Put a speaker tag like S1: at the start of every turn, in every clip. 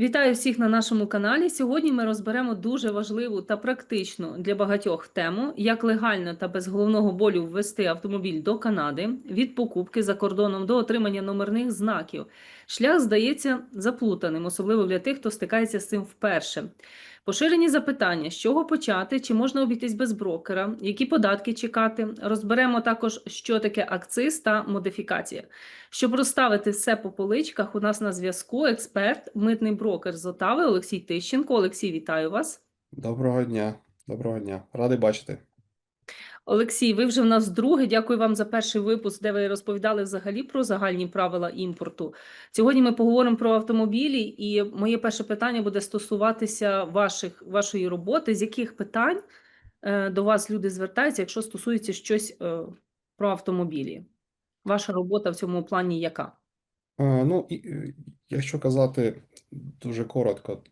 S1: Вітаю всіх на нашому каналі. Сьогодні ми розберемо дуже важливу та практичну для багатьох тему, як легально та без головного болю ввести автомобіль до Канади від покупки за кордоном до отримання номерних знаків. Шлях здається заплутаним, особливо для тих, хто стикається з цим вперше. Поширені запитання, з чого почати, чи можна обійтись без брокера, які податки чекати. Розберемо також, що таке акциз та модифікація. Щоб розставити все по поличках, у нас на зв'язку експерт, митний брокер з Отави Олексій Тищенко. Олексій, вітаю вас.
S2: Доброго дня, доброго дня. Радий бачити.
S1: Олексій, ви вже в нас друге. Дякую вам за перший випуск, де ви розповідали взагалі про загальні правила імпорту. Сьогодні ми поговоримо про автомобілі, і моє перше питання буде стосуватися ваших, вашої роботи. З яких питань е, до вас люди звертаються, якщо стосується щось е, про автомобілі? Ваша робота в цьому плані яка?
S2: Е, Ну, якщо казати дуже коротко,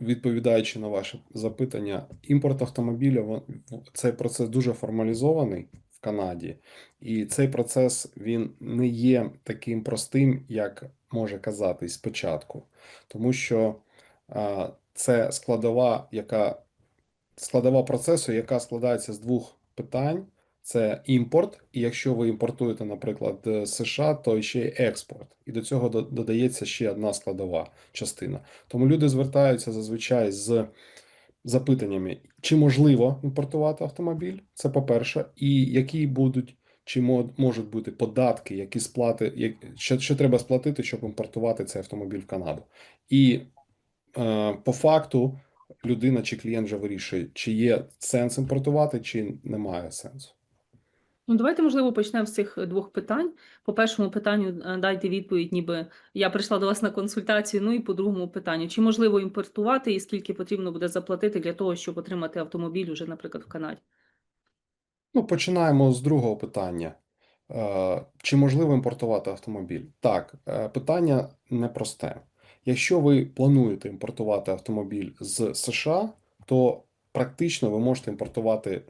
S2: відповідаючи на ваше запитання, імпорт автомобіля, цей процес дуже формалізований в Канаді, і цей процес він не є таким простим, як може казатись спочатку, тому що е, це складова, яка складова процесу, яка складається з двох питань. Це імпорт, і якщо ви імпортуєте, наприклад, США, то ще й експорт. І до цього до- додається ще одна складова частина. Тому люди звертаються зазвичай з запитаннями, чи можливо імпортувати автомобіль, це по-перше, і які будуть, чи мо- можуть бути податки, які сплати, що, що треба сплатити, щоб імпортувати цей автомобіль в Канаду. І е, по факту людина чи клієнт вже вирішує, чи є сенс імпортувати, чи немає сенсу.
S1: Ну, давайте, можливо, почнемо з цих двох питань. По першому питанню е, дайте відповідь, ніби я прийшла до вас на консультацію. Ну і по другому питанню, чи можливо імпортувати і скільки потрібно буде заплатити для того, щоб отримати автомобіль уже, наприклад, в Канаді?
S2: Ну, починаємо з другого питання. Е, Чи можливо імпортувати автомобіль? Так, е, питання непросте. Якщо ви плануєте імпортувати автомобіль з США, то практично ви можете імпортувати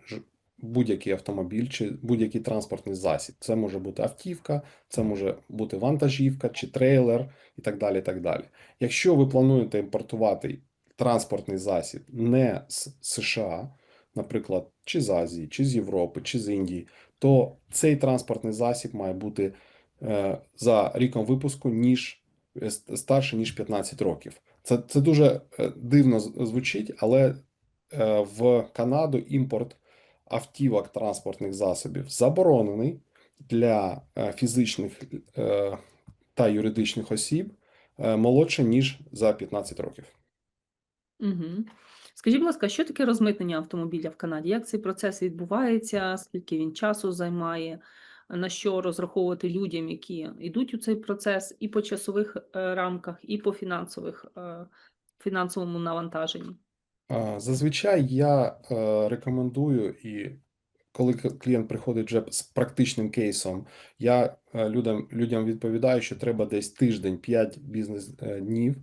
S2: будь-який автомобіль чи будь-який транспортний засіб. Це може бути автівка, це може бути вантажівка чи трейлер і так далі. так далі. Якщо ви плануєте імпортувати транспортний засіб не з США, наприклад, чи з Азії, чи з Європи, чи з Індії, то цей транспортний засіб має бути е, за ріком випуску ніж е, старше ніж 15 років. Це, це дуже е, дивно звучить, але в Канаду імпорт автівок транспортних засобів заборонений для е, фізичних е, та юридичних осіб е, молодше ніж за 15 років.
S1: Угу. Скажіть, будь ласка, що таке розмитнення автомобіля в Канаді? Як цей процес відбувається? Скільки він часу займає? На що розраховувати людям, які йдуть у цей процес, і по часових рамках, і по фінансових фінансовому навантаженні?
S2: Зазвичай я е, рекомендую, і коли клієнт приходить вже з практичним кейсом, я е, людям, людям відповідаю, що треба десь тиждень, 5 бізнес-днів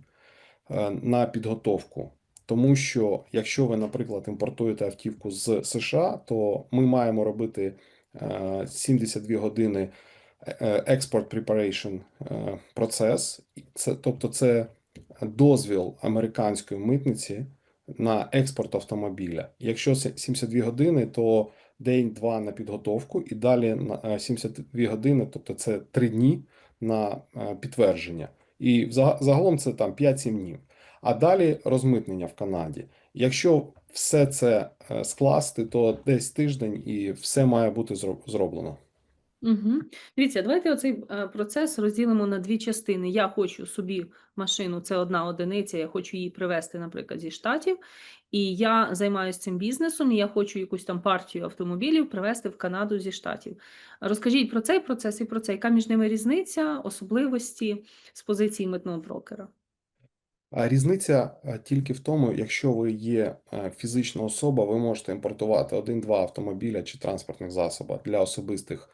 S2: е, на підготовку. Тому що якщо ви, наприклад, імпортуєте автівку з США, то ми маємо робити е, 72 години е, export preparation процес. Це, тобто це дозвіл американської митниці на експорт автомобіля. Якщо це 72 години, то день-два на підготовку, і далі на е, 72 години, тобто це 3 дні на е, підтвердження. І загалом це там 5-7 днів. А далі розмитнення в Канаді. Якщо все це е, скласти, то десь тиждень і все має бути зро- зроблено.
S1: Угу. Дивіться, давайте оцей е, процес розділимо на дві частини. Я хочу собі машину, це одна одиниця, я хочу її привезти, наприклад, зі Штатів, і я займаюся цим бізнесом, і я хочу якусь там партію автомобілів привезти в Канаду зі Штатів. Розкажіть про цей процес і про це, яка між ними різниця, особливості з позиції митного брокера?
S2: А різниця тільки в тому, якщо ви є е, фізична особа, ви можете імпортувати один-два автомобіля чи транспортних засоби для особистих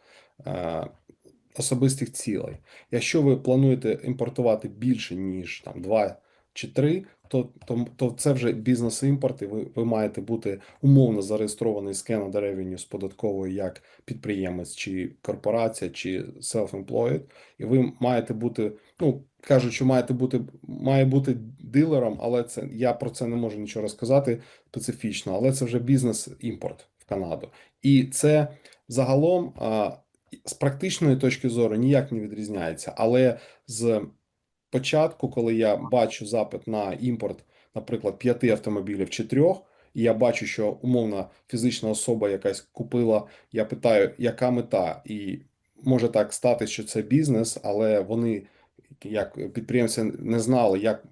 S2: особистих цілей. Якщо ви плануєте імпортувати більше, ніж там 2 чи 3, то, то, то це вже бізнес-імпорт, і ви, ви маєте бути умовно зареєстрований з Canada Revenue з податковою як підприємець, чи корпорація, чи self-employed, і ви маєте бути, ну кажуть, що маєте бути, має бути дилером, але це я про це не можу нічого розказати специфічно, але це вже бізнес-імпорт в Канаду. І це загалом а, з практичної точки зору ніяк не відрізняється. Але з початку, коли я бачу запит на імпорт, наприклад, п'яти автомобілів чи трьох, і я бачу, що умовна фізична особа якась купила, я питаю, яка мета, і може так стати, що це бізнес, але вони як підприємці не знали, як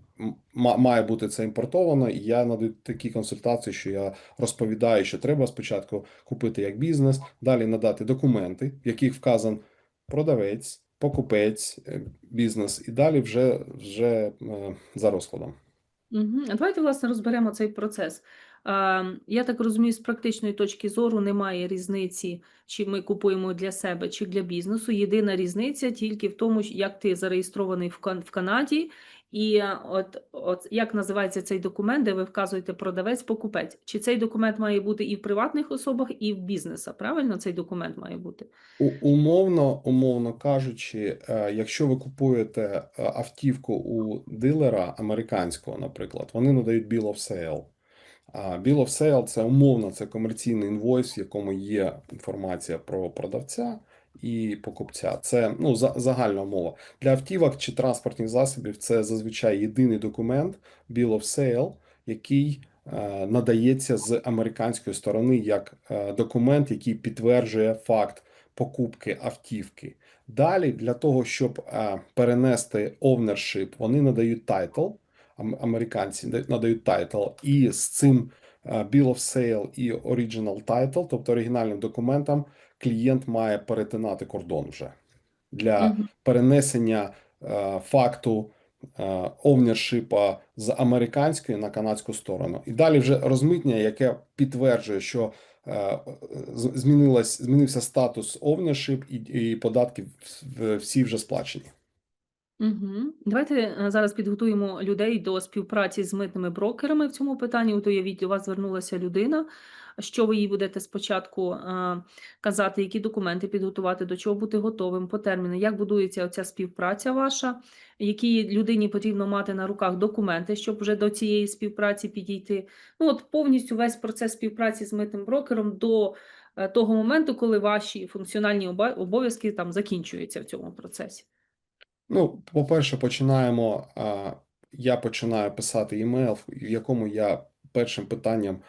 S2: має бути це імпортовано, і я надаю такі консультації, що я розповідаю, що треба спочатку купити як бізнес, далі надати документи, в яких вказан продавець, покупець, е, бізнес, і далі вже, вже е, за розкладом.
S1: Угу. Давайте, власне, розберемо цей процес. Я так розумію, з практичної точки зору немає різниці, чи ми купуємо для себе, чи для бізнесу. Єдина різниця тільки в тому, як ти зареєстрований в Канаді, і е, от, от як називається цей документ, де ви вказуєте продавець-покупець. Чи цей документ має бути і в приватних особах, і в бізнеса? Правильно цей документ має бути?
S2: У- Умовно, умовно кажучи, е, якщо ви купуєте е, автівку у дилера американського, наприклад, вони надають Bill of Sale. Bill of Sale – це умовно, це комерційний інвойс, в якому є інформація про продавця і покупця. Це ну, за- загальна мова. Для автівок чи транспортних засобів це зазвичай єдиний документ Bill of Sale, який е, надається з американської сторони як е, документ, який підтверджує факт покупки автівки. Далі, для того, щоб е, перенести ownership, вони надають ам- американці надають title, і з цим Bill of Sale і Original Title, тобто оригінальним документом, клієнт має перетинати кордон вже для
S1: Мгм.
S2: перенесення е, факту е, овнершипа з американської на канадську сторону. І далі вже розмитнення, яке підтверджує, що е, змінилась, змінився статус ownership і, і податки всі вже сплачені.
S1: Угу. Давайте е, зараз підготуємо людей до співпраці з митними брокерами в цьому питанні. От уявіть, до вас звернулася людина. Що ви їй будете спочатку е, казати, які документи підготувати, до чого бути готовим по терміну, як будується оця співпраця ваша, які людині потрібно мати на руках документи, щоб вже до цієї співпраці підійти. Ну, от повністю весь процес співпраці з митним брокером до е, того моменту, коли ваші функціональні обов'язки там закінчуються в цьому процесі.
S2: Ну, по-перше, починаємо. а, Я починаю писати імейл, в якому я першим питанням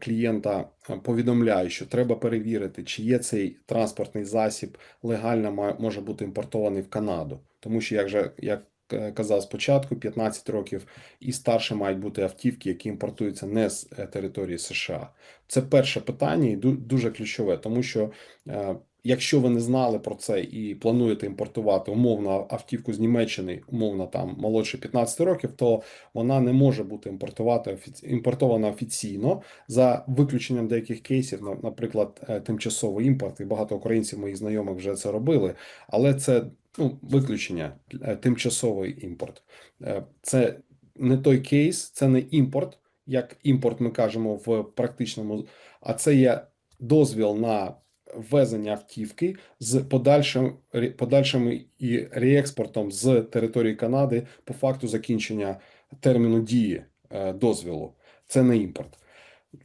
S2: клієнта а, повідомляю, що треба перевірити, чи є цей транспортний засіб легально може бути імпортований в Канаду. Тому що, як же як е, казав спочатку, 15 років і старше мають бути автівки, які імпортуються не з е, території США. Це перше питання і дуже ключове, тому що е, Якщо ви не знали про це і плануєте імпортувати умовно автівку з Німеччини, умовно там молодше 15 років, то вона не може бути імпортувати офіці- імпортована офіційно за виключенням деяких кейсів, наприклад, е, тимчасовий імпорт, і багато українців моїх знайомих вже це робили, але це ну, виключення, е, тимчасовий імпорт. Е, Це не той кейс, це не імпорт, як імпорт ми кажемо в практичному, а це є дозвіл на ввезення автівки з подальшим подальшим і реекспортом з території Канади по факту закінчення терміну дії е, дозвілу. Це не імпорт.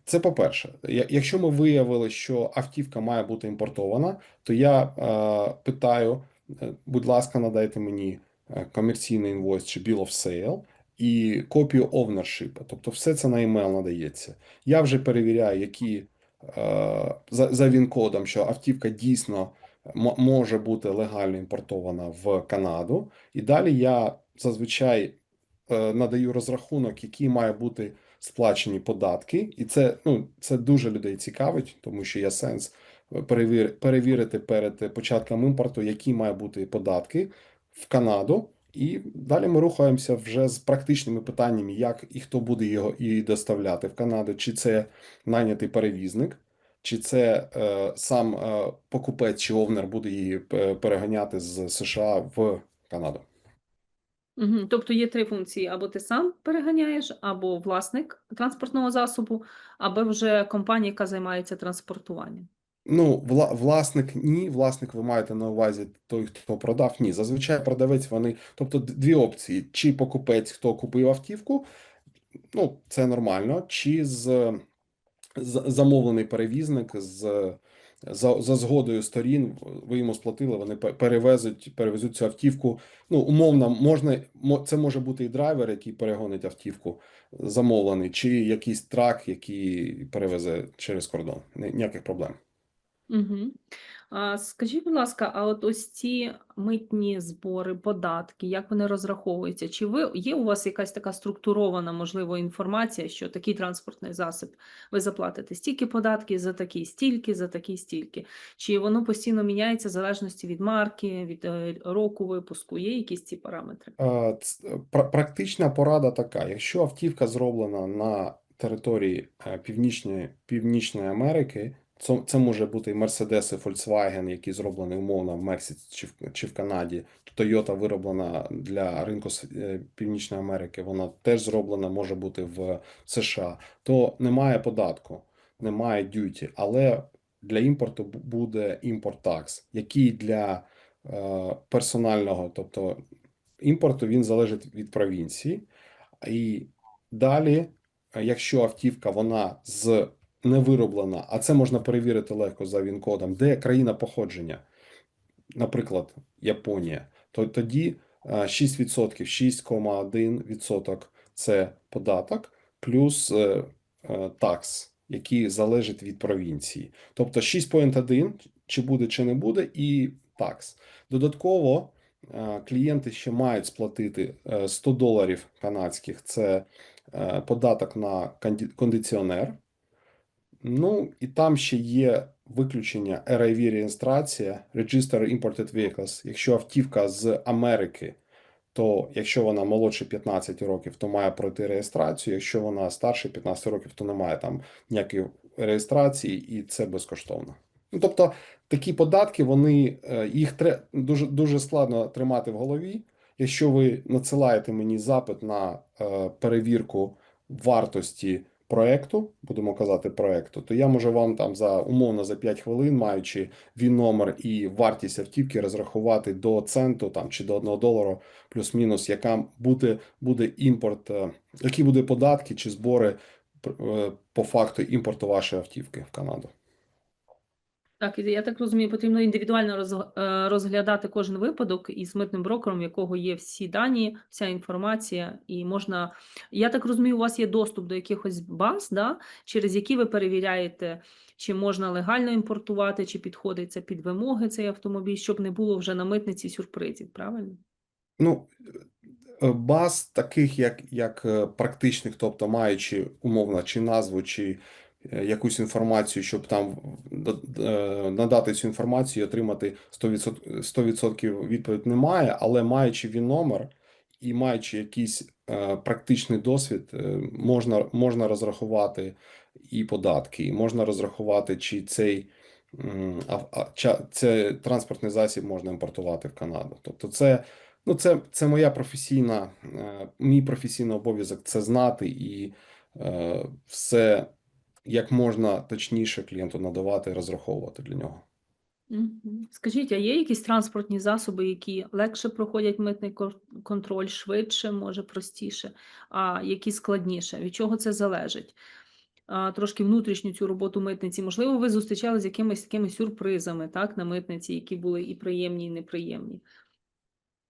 S2: Це по-перше, якщо ми виявили, що автівка має бути імпортована, то я е, питаю, е, будь ласка, надайте мені е, комерційний інвойс чи bill of sale і копію ownership. Тобто все це на емейл надається. Я вже перевіряю, які за, за він-кодом, що автівка дійсно може бути легально імпортована в Канаду. І далі я зазвичай е, надаю розрахунок, які має бути сплачені податки, і це ну це дуже людей цікавить, тому що є сенс перевір, перевірити перед початком імпорту, які мають бути податки в Канаду. І далі ми рухаємося вже з практичними питаннями, як і хто буде його і доставляти в Канаду, чи це нанятий перевізник, чи це е, сам е, покупець чи овнер буде її е, переганяти з США в Канаду.
S1: Угу. Тобто є три функції: або ти сам переганяєш, або власник транспортного засобу, або вже компанія, яка займається транспортуванням.
S2: Ну, вла, власник ні, власник ви маєте на увазі той, хто продав, ні. Зазвичай продавець вони, тобто дві опції: чи покупець, хто купив автівку, ну це нормально, чи з, з замовлений перевізник з за, за згодою сторін, ви йому сплатили, вони перевезуть, перевезуть цю автівку. Ну, умовно, можна, мо- це може бути і драйвер, який перегонить автівку, замовлений, чи якийсь трак, який перевезе через кордон. Ні- Ніяких проблем.
S1: Угу. А, скажіть, будь ласка, а от ось ці митні збори, податки, як вони розраховуються? Чи ви є у вас якась така структурована, можливо, інформація, що такий транспортний засіб ви заплатите стільки податків за такий, стільки, за такий, стільки? Чи воно постійно міняється в залежності від марки, від е, року випуску? Є якісь ці параметри?
S2: А, Практична порада така: якщо автівка зроблена на території е, Північної, Північної Америки, це, це може бути і Mercedes, і Volkswagen, які зроблені умовно в Мексиці чи в, чи в Канаді. Toyota вироблена для ринку е, Північної Америки, вона теж зроблена, може бути в США, то немає податку, немає дюті, але для імпорту буде імпорт-такс, який для е, персонального, тобто імпорту він залежить від провінції. І далі, якщо автівка вона з не вироблена, а це можна перевірити легко за він-кодом, де країна походження, наприклад, Японія, то тоді е, 6%, 6,1% це податок плюс е, е, такс, який залежить від провінції. Тобто 6,1 чи буде, чи не буде, і такс. Додатково е, клієнти ще мають сплатити е, 100 доларів канадських. Це е, податок на кондиціонер. Ну, і там ще є виключення RIV реєстрація Register Imported Vehicles. Якщо автівка з Америки, то якщо вона молодше 15 років, то має пройти реєстрацію. Якщо вона старше 15 років, то немає там ніякої реєстрації, і це безкоштовно. Ну, тобто такі податки, вони е, їх тре, дуже, дуже складно тримати в голові. Якщо ви надсилаєте мені запит на е, перевірку вартості проекту, будемо казати проекту, то я можу вам там за умовно за 5 хвилин, маючи він номер і вартість автівки, розрахувати до центу там чи до 1 долару, плюс-мінус, яка буде, буде імпорт, е, які буде податки чи збори е, по факту імпорту вашої автівки в Канаду.
S1: Так, я так розумію, потрібно індивідуально е, розглядати кожен випадок із митним брокером, в якого є всі дані, вся інформація, і можна. Я так розумію, у вас є доступ до якихось баз, да, через які ви перевіряєте, чи можна легально імпортувати, чи підходить це під вимоги цей автомобіль, щоб не було вже на митниці сюрпризів, правильно?
S2: Ну, е, баз таких, як, як е, практичних, тобто маючи умовно чи назву, чи якусь інформацію, щоб там е, надати цю інформацію і отримати 100%, 100% відповідь немає, але маючи він номер і маючи якийсь е, практичний досвід, е, можна, можна розрахувати і податки, і можна розрахувати, чи цей а, це транспортний засіб можна імпортувати в Канаду. Тобто це Ну, це, це моя професійна, е, мій професійний обов'язок це знати і е, все як можна точніше клієнту надавати, і розраховувати для нього.
S1: Скажіть, а є якісь транспортні засоби, які легше проходять митний контроль, швидше, може простіше, а які складніше? Від чого це залежить? Трошки внутрішню цю роботу митниці. Можливо, ви зустрічалися з якимись такими сюрпризами, так, на митниці, які були і приємні, і неприємні.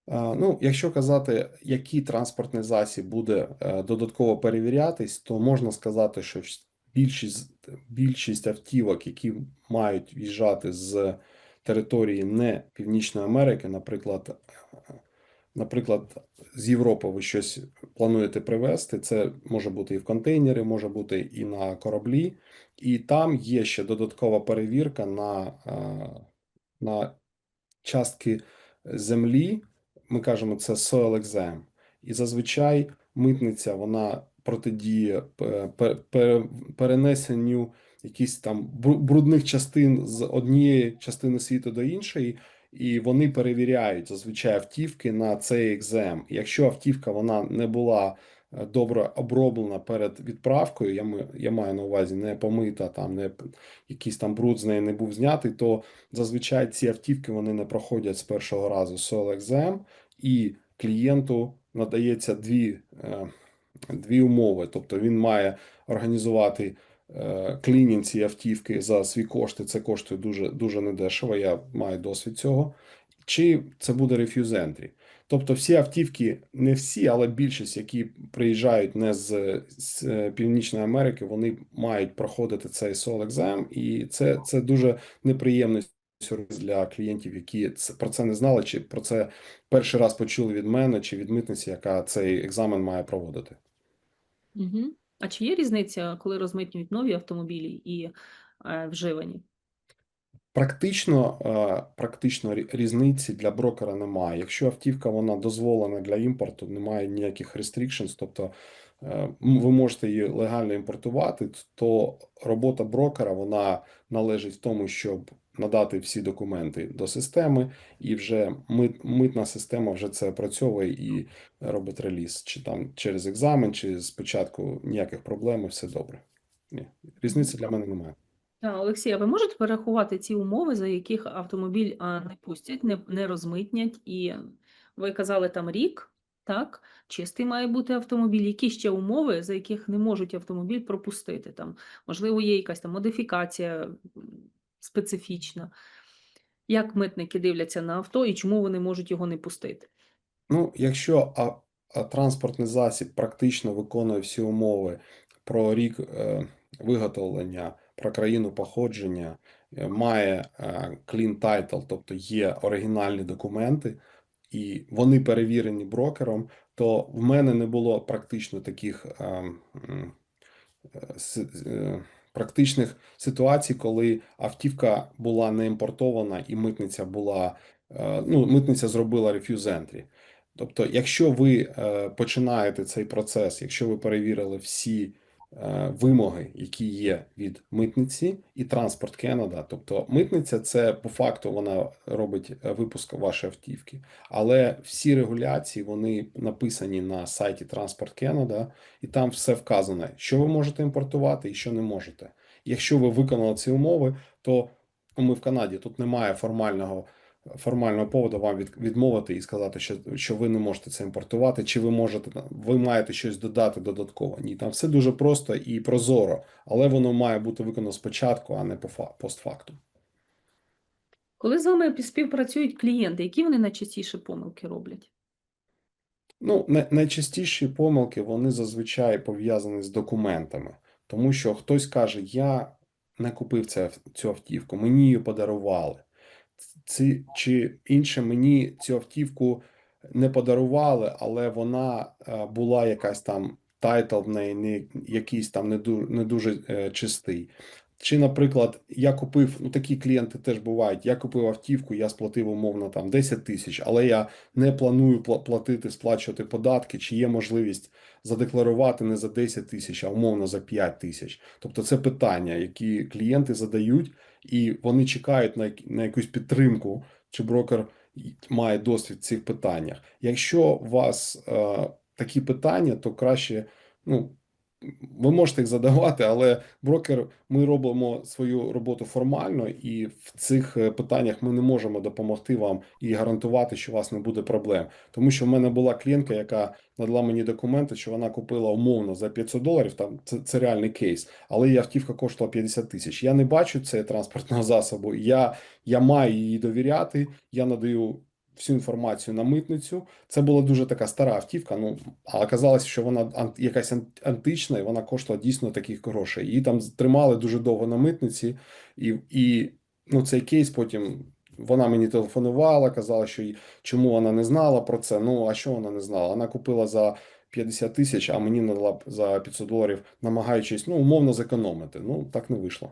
S2: Ну, якщо казати, який транспортний засіб буде е, додатково перевірятись, то можна сказати, що більшість, більшість автівок, які мають в'їжджати з території не Північної Америки, наприклад, наприклад, з Європи ви щось плануєте привезти, це може бути і в контейнері, може бути і на кораблі, і там є ще додаткова перевірка на, е, на частки землі ми кажемо, це soil exam. І зазвичай митниця вона пе- перенесенню якісь там брудних частин з однієї частини світу до іншої, і вони перевіряють зазвичай автівки на цей екзем. Якщо автівка вона не була е, добре оброблена перед відправкою, я, я маю на увазі не помита, там не якийсь там бруд з неї не був знятий, то зазвичай ці автівки вони не проходять з першого разу Soil Exam, і клієнту надається дві, е, дві умови. Тобто він має організувати е, клінінг цієї автівки за свої кошти. Це коштує дуже, дуже недешево, я маю досвід цього. Чи це буде Refuse Entry. Тобто всі автівки, не всі, але більшість, які приїжджають не з, з е, Північної Америки, вони мають проходити цей Soul Exam, і це, це дуже неприємний сюрприз для клієнтів, які про це не знали, чи про це перший раз почули від мене, чи від митниці, яка цей екзамен має проводити.
S1: Угу. А чи є різниця, коли розмитнюють нові автомобілі і е, вживані?
S2: Практично, е, практично рі- різниці для брокера немає. Якщо автівка вона дозволена для імпорту, немає ніяких restrictions, тобто е, ви можете її легально імпортувати, то робота брокера вона належить в тому, щоб надати всі документи до системи, і вже мит, митна система вже це опрацьовує і робить реліз, чи там через екзамен, чи спочатку ніяких проблем, і все добре. Ні, різниці для мене немає.
S1: Олексій, а ви можете перерахувати ці умови, за яких автомобіль не пустять, не, не розмитнять? І ви казали там рік, так? Чистий має бути автомобіль. Які ще умови, за яких не можуть автомобіль пропустити? Там, можливо, є якась там модифікація специфічна. Як митники дивляться на авто і чому вони можуть його не пустити?
S2: Ну, якщо а, а транспортний засіб практично виконує всі умови про рік е, виготовлення, про країну походження, е, має е, clean title, тобто є оригінальні документи, і вони перевірені брокером, то в мене не було практично таких е, е, с- е, практичних ситуацій, коли автівка була не імпортована і митниця була, е, ну, митниця зробила entry. Тобто, якщо ви е, починаєте цей процес, якщо ви перевірили всі вимоги, які є від митниці і транспорт Кеннеда, тобто митниця це по факту вона робить е, випуск вашої автівки, але всі регуляції вони написані на сайті Транспорт Кеннеда, і там все вказано, що ви можете імпортувати і що не можете. Якщо ви виконали ці умови, то ну, ми в Канаді тут немає формального формального поводу вам від, відмовити і сказати, що, що ви не можете це імпортувати, чи ви можете ви маєте щось додати додатково. Ні, там все дуже просто і прозоро, але воно має бути виконано спочатку, а не по постфактум.
S1: Коли з вами співпрацюють клієнти, які вони найчастіше помилки роблять?
S2: Ну, найчастіші помилки вони зазвичай пов'язані з документами, тому що хтось каже: Я не купив цю автівку, мені її подарували. Ці, чи інше мені цю автівку не подарували, але вона е, була якась там тайтл в неї, не якийсь там не дуже, не дуже е, чистий. Чи, наприклад, я купив, ну такі клієнти теж бувають. Я купив автівку, я сплатив умовно там 10 тисяч, але я не планую платити, сплачувати податки, чи є можливість задекларувати не за 10 тисяч, а умовно за 5 тисяч. Тобто це питання, які клієнти задають, і вони чекають на, на якусь підтримку, чи брокер має досвід в цих питаннях. Якщо у вас е, такі питання, то краще, ну. Ви можете їх задавати, але брокер, ми робимо свою роботу формально, і в цих е, питаннях ми не можемо допомогти вам і гарантувати, що у вас не буде проблем. Тому що в мене була клієнтка, яка надала мені документи, що вона купила умовно за 500 доларів. Там це, це реальний кейс, але її автівка коштувала 50 тисяч. Я не бачу цього транспортного засобу. Я, я маю їй довіряти. Я надаю всю інформацію на митницю. Це була дуже така стара автівка. Ну а оказалось, що вона якась антична, і вона коштувала дійсно таких грошей. Її там тримали дуже довго на митниці, і, і ну, цей кейс потім. Вона мені телефонувала, казала, що чому вона не знала про це. Ну а що вона не знала? Вона купила за 50 тисяч, а мені надала за 500 доларів, намагаючись ну умовно зекономити. Ну так не вийшло.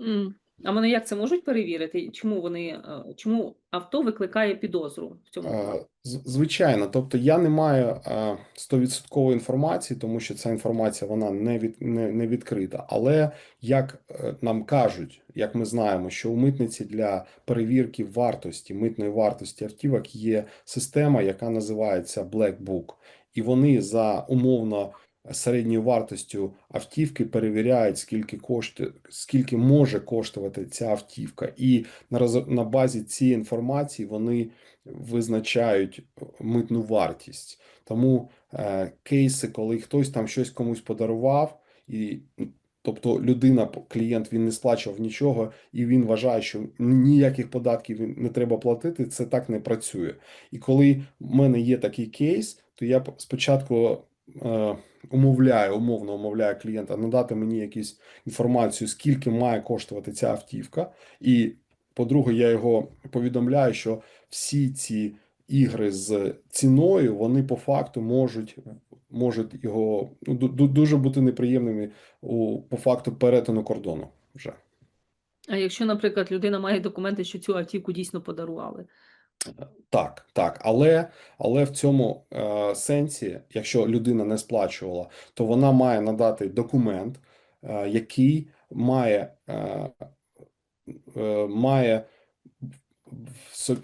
S1: М, А вони як це можуть перевірити? Чому вони е, чому авто викликає підозру в цьому
S2: Е, Звичайно, тобто я не маю е, стовідсоткової інформації, тому що ця інформація вона не від не, не відкрита. Але як нам кажуть, як ми знаємо, що у митниці для перевірки вартості митної вартості автівок є система, яка називається Black Book, і вони за умовно середньою вартостю автівки перевіряють, скільки коштує, скільки може коштувати ця автівка, і на на базі цієї інформації вони визначають митну вартість. Тому е, кейси, коли хтось там щось комусь подарував, і тобто людина, клієнт, він не сплачував нічого, і він вважає, що ніяких податків не треба платити, це так не працює. І коли в мене є такий кейс, то я спочатку е, умовляю, умовно умовляю клієнта надати мені якусь інформацію, скільки має коштувати ця автівка, і по-друге, я його повідомляю, що всі ці ігри з ціною, вони по факту можуть, можуть його ну, ду- ду- дуже бути неприємними у по факту перетину кордону вже.
S1: А якщо, наприклад, людина має документи, що цю автівку дійсно подарували?
S2: Так, так, але, але в цьому е, сенсі, якщо людина не сплачувала, то вона має надати документ, е, який має, е, е, має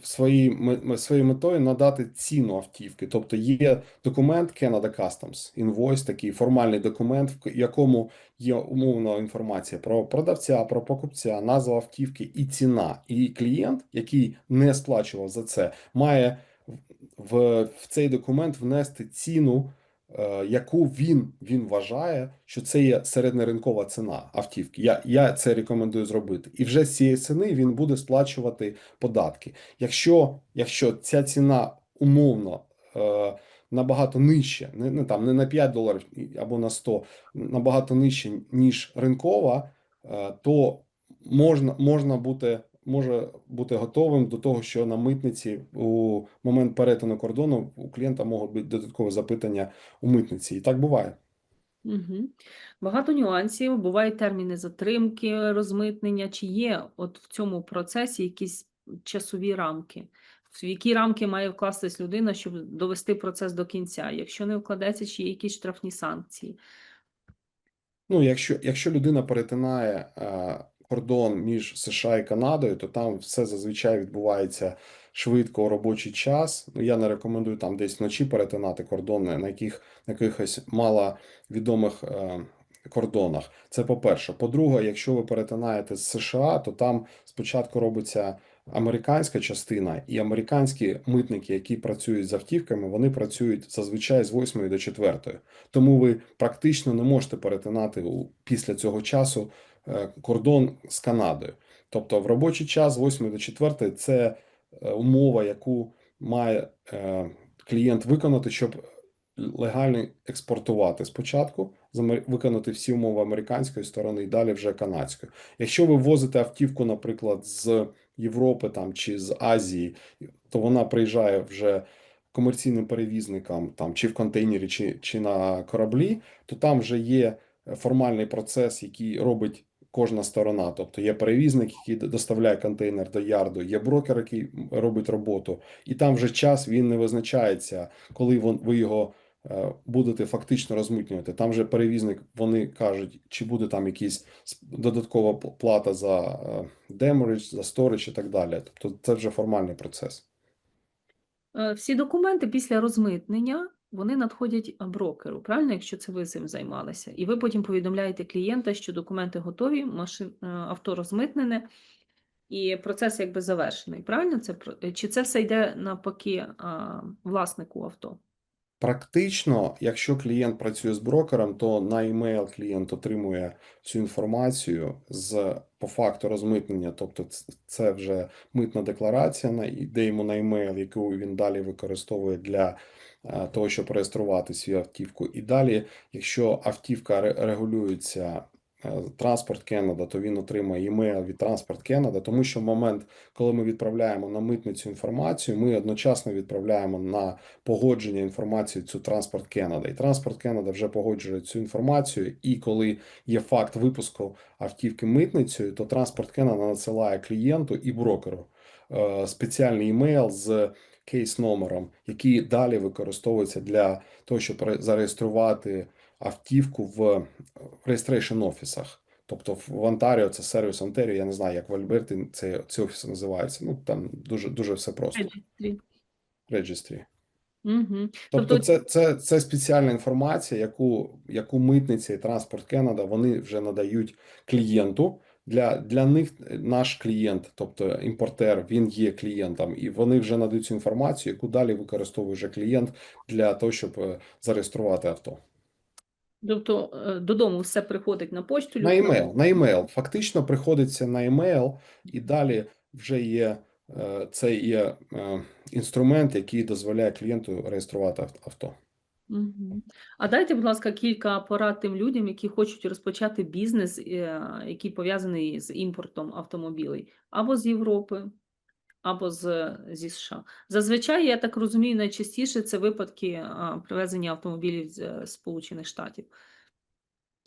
S2: своїй своєю метою надати ціну автівки. Тобто є документ Canada Customs, інвойс, такий формальний документ, в якому є умовна інформація про продавця, про покупця, назва автівки і ціна. І клієнт, який не сплачував за це, має в, в цей документ внести ціну, яку він, він вважає, що це є середньоринкова ціна автівки. Я, я це рекомендую зробити. І вже з цієї ціни він буде сплачувати податки. Якщо, якщо ця ціна умовно е, набагато нижча, не, не там не на 5 доларів або на 100, набагато нижче, ніж ринкова, е, то можна, можна бути. Може бути готовим до того, що на митниці у момент перетину кордону у клієнта можуть бути додаткові запитання у митниці, і так буває.
S1: Угу. Багато нюансів, бувають терміни затримки, розмитнення. Чи є от в цьому процесі якісь часові рамки? В які рамки має вкластись людина, щоб довести процес до кінця? Якщо не вкладеться, чи є якісь штрафні санкції?
S2: Ну, якщо, якщо людина перетинає е, кордон між США і Канадою, то там все зазвичай відбувається швидко у робочий час. Ну, я не рекомендую там десь вночі перетинати кордони на яких на якихось маловідомих е, кордонах. Це по-перше. По-друге, якщо ви перетинаєте з США, то там спочатку робиться американська частина, і американські митники, які працюють з автівками, вони працюють зазвичай з 8 до 4. Тому ви практично не можете перетинати у- після цього часу кордон з Канадою. Тобто в робочий час з 8 до 4 це е, умова, яку має е, клієнт виконати, щоб легально експортувати спочатку, виконати всі умови американської сторони і далі вже канадської. Якщо ви возите автівку, наприклад, з Європи там чи з Азії, то вона приїжджає вже комерційним перевізникам там чи в контейнері, чи, чи на кораблі, то там вже є е, формальний процес, який робить кожна сторона. Тобто є перевізник, який доставляє контейнер до ярду, є брокер, який робить роботу, і там вже час він не визначається, коли ви його е, будете фактично розмитнювати. Там же перевізник, вони кажуть, чи буде там якісь додаткова плата за е, за storage і так далі. Тобто це вже формальний процес.
S1: Е, Всі документи після розмитнення вони надходять брокеру, правильно, якщо це ви цим займалися, і ви потім повідомляєте клієнта, що документи готові, машин, е, авто розмитнене, і процес якби завершений. Правильно це е, чи це все йде навпаки власнику авто?
S2: Практично, якщо клієнт працює з брокером, то на емейл клієнт отримує цю інформацію з по факту розмитнення, тобто це вже митна декларація, йде йому на емейл, яку він далі використовує для того, щоб реєструвати свою автівку. І далі, якщо автівка ре- регулюється е, Транспорт Кеннеда, то він отримає імейл від Транспорт Кеннеда, тому що в момент, коли ми відправляємо на митницю інформацію, ми одночасно відправляємо на погодження інформації цю Транспорт Кеннеда. І Транспорт Кеннеда вже погоджує цю інформацію. І коли є факт випуску автівки митницею, то Транспорт Кеннеда надсилає клієнту і брокеру е, спеціальний імейл з кейс-номером, який далі використовується для того, щоб зареєструвати автівку в реєстрейшн офісах. Тобто в Онтаріо це сервіс Онтаріо, я не знаю, як в Альберті це, ці офіси називаються. Ну там дуже дуже все просто.
S1: Registry.
S2: Реджестрі.
S1: Мгм.
S2: Тобто,
S1: Тобто-
S2: це, це, це спеціальна інформація, яку, яку митниця і транспорт Кеннеда вони вже надають клієнту. Для, для них наш клієнт, тобто імпортер, він є клієнтом, і вони вже надають цю інформацію, яку далі використовує вже клієнт для того, щоб е, зареєструвати авто.
S1: Тобто е, додому все приходить на почту.
S2: На імейл, на імейл. Фактично приходиться на імейл, і далі вже є е, це є інструмент, який дозволяє клієнту реєструвати авто.
S1: А дайте, будь ласка, кілька порад тим людям, які хочуть розпочати бізнес, е, який пов'язаний з імпортом автомобілів або з Європи, або з, зі США. Зазвичай, я так розумію, найчастіше це випадки привезення автомобілів з е, Сполучених Штатів.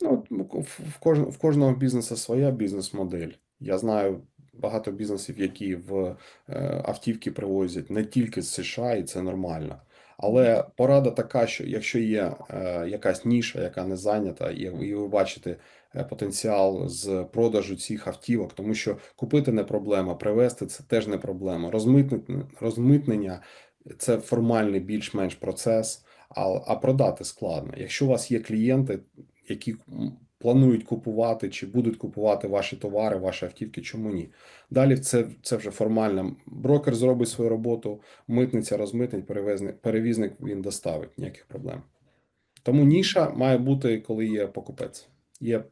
S2: Ну, в, в, кож, в кожного бізнесу своя бізнес-модель. Я знаю багато бізнесів, які в е, автівки привозять не тільки з США, і це нормально. Але порада така, що якщо є е, якась ніша, яка не зайнята, і, ви бачите е, потенціал з продажу цих автівок, тому що купити не проблема, привезти це теж не проблема. Розмитнення, розмитнення це формальний більш-менш процес, а, а продати складно. Якщо у вас є клієнти, які планують купувати чи будуть купувати ваші товари, ваші автівки, чому ні? Далі це, це вже формально. Брокер зробить свою роботу, митниця розмитнить, перевізник він доставить ніяких проблем. Тому ніша має бути, коли є покупець, є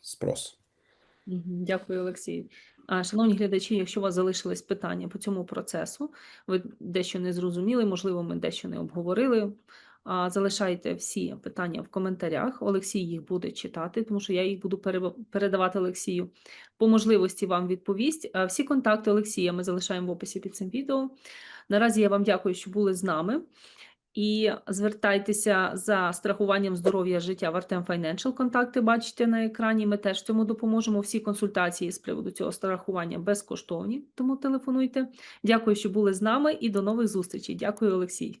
S2: спрос.
S1: Дякую, Олексій. Шановні глядачі, якщо у вас залишились питання по цьому процесу, ви дещо не зрозуміли, можливо, ми дещо не обговорили. Залишайте всі питання в коментарях. Олексій їх буде читати, тому що я їх буду передавати Олексію. По можливості вам відповість. Всі контакти Олексія ми залишаємо в описі під цим відео. Наразі я вам дякую, що були з нами. І звертайтеся за страхуванням здоров'я життя в Artem Financial. Контакти бачите на екрані. Ми теж цьому допоможемо. Всі консультації з приводу цього страхування безкоштовні, тому телефонуйте. Дякую, що були з нами, і до нових зустрічей. Дякую, Олексій.